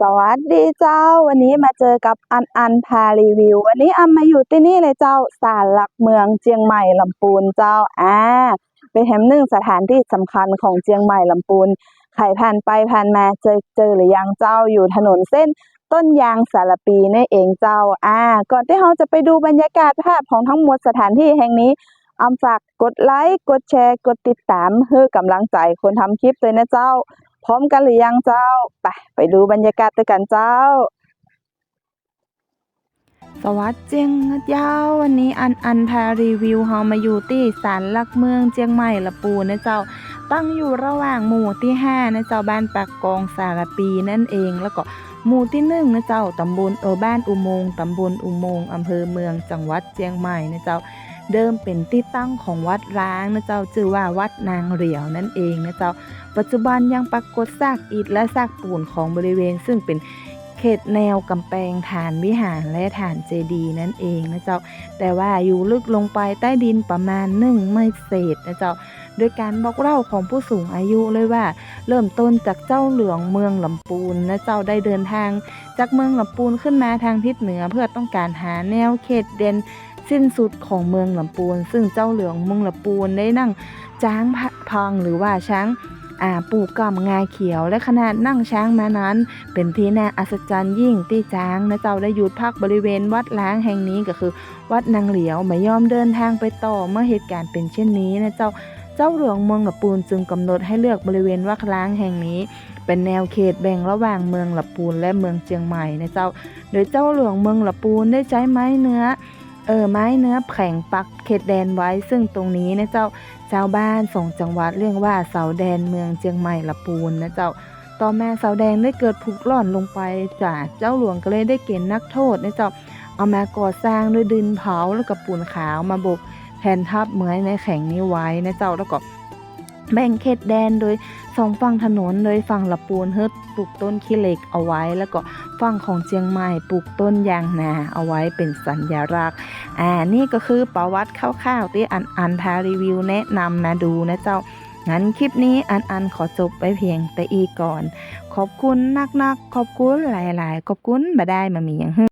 สวัสดีเจ้า วันนี้มาเจอกับอันอันพารีวิว วันนี้อันมาอยู่ที่นี่เลยเจ้าศาลหลักเมืองเจียงใหม่ลำพูนเจ้าอ่าเป็นแห่งหนึ่งสถานที่สำคัญของเจียงใหม่ลำพูนใครผ่านไปผ่านมาเจอเจอหรือยังเจ้าอยู่ถนนเส้นต้นยางสารปีนี่เองเจ้าอ่าก่อนที่เราจะไปดูบรรยากาศภาพของทั้งหมดสถานที่แห่งนี้อำฝากกดไลค์กดแชร์ กดติดตามเพื่อกำลังใจคนทำคลิปเลยนะเจ้า พร้อมกันหรือยังเจ้า ไปไปดูบรรยากาศด้วยกันเจ้า สวัสดีเจียงเจ้า วันนี้อันอันพารีวิวเฮามาอยู่ที่ศาลหลักเมืองเจียงใหม่ละปูนะเจ้า ตั้งอยู่ระหว่างหมู่ที่ห้านะเจ้าบ้านปากกองสารปีนั่นเองแล้วก็หมู่ที่หนึ่งนะเจ้าตำบลเออบ้านอุโมงค์ตำบลอุโมงค์อำเภอเมืองจังหวัดเจียงใหม่นะเจ้า เดิมเป็นที่ตั้งของวัดร้างนะเจ้าชื่อว่าวัดนางเหรียวนั่นเองนะเจ้า ปัจจุบันยังปรากฏซากอิฐและซากปูนของบริเวณ ซึ่งเป็นเขตแนวกำแพงฐานวิหารและฐานเจดีย์นั่นเองนะเจ้า แต่ว่าอยู่ลึกลงไปใต้ดินประมาณหนึ่งไม่เศษนะเจ้า โดยการบอกเล่าของผู้สูงอายุเลยว่า เริ่มต้นจากเจ้าเหลืองเมืองลำปูนนะเจ้าได้เดินทาง จากเมืองลำปูนขึ้นมาทางทิศเหนือเพื่อต้องการหาแนวเขตเด่นสิ้นสุดของเมืองลำปูน ซึ่งเจ้าเหลืองเมืองลำปูนได้นั่งจ้างพังหรือว่าช้างอ่าปูกำงาเขียวและขนาดนั่งช้างมานั้น เป็นที่น่าอัศจรรย์ยิ่งที่จ้างนะเจ้าได้หยุดพักบริเวณวัดล้างแห่งนี้ก็คือ วัดนางเหลียวไม่ยอมเดินทางไปต่อเมื่อเหตุการณ์เป็นเช่นนี้นะเจ้า เจ้าหลวงเมืองละปูนจึงกำหนดให้เลือกบริเวณวัดล้างแห่งนี้ เป็นแนวเขตแบ่งระหว่างเมืองละปูนและเมืองเชียงใหม่นะเจ้า โดยเจ้าหลวงเมืองละปูนได้ใช้ไม้เนื้อเออไม้เนื้อแข็งปักเขตแดนไว้ซึ่งตรงนี้นะเจ้าชาวบ้านสองจังหวัดเรียกว่าเสาแดนเมืองเชียงใหม่ละปูนนะเจ้า ต่อมาเสาแดงได้เกิดผุกร่อนลงไปจากเจ้าหลวงก็เลยได้เกณฑ์นักโทษนะเจ้าเอามาก่อสร้างด้วยดินเผาแล้วก็ปูนขาวมาบก แทนทับเหมือยในแข็งนี้ไว้นะเจ้าแล้วก็แบ่งเขตแดนโดยสองฝั่งถนนโดยฝั่งละปูนเฮิดปลูกต้นขี้เหล็กเอาไว้ แล้วก็ฝั่งของเชียงใหม่ปลูกต้นยางนาเอาไว้เป็นสัญลักษณ์อ่านี่ก็คือประวัติคร่าวๆที่อันอันพารีวิวแนะนำมาดูนะเจ้างั้นคลิปนี้อันอันขอจบไปเพียงแต่อีก่อน ขอบคุณนักๆขอบคุณหลายๆ ขอบคุณบ่ได้มามีอย่างฮึ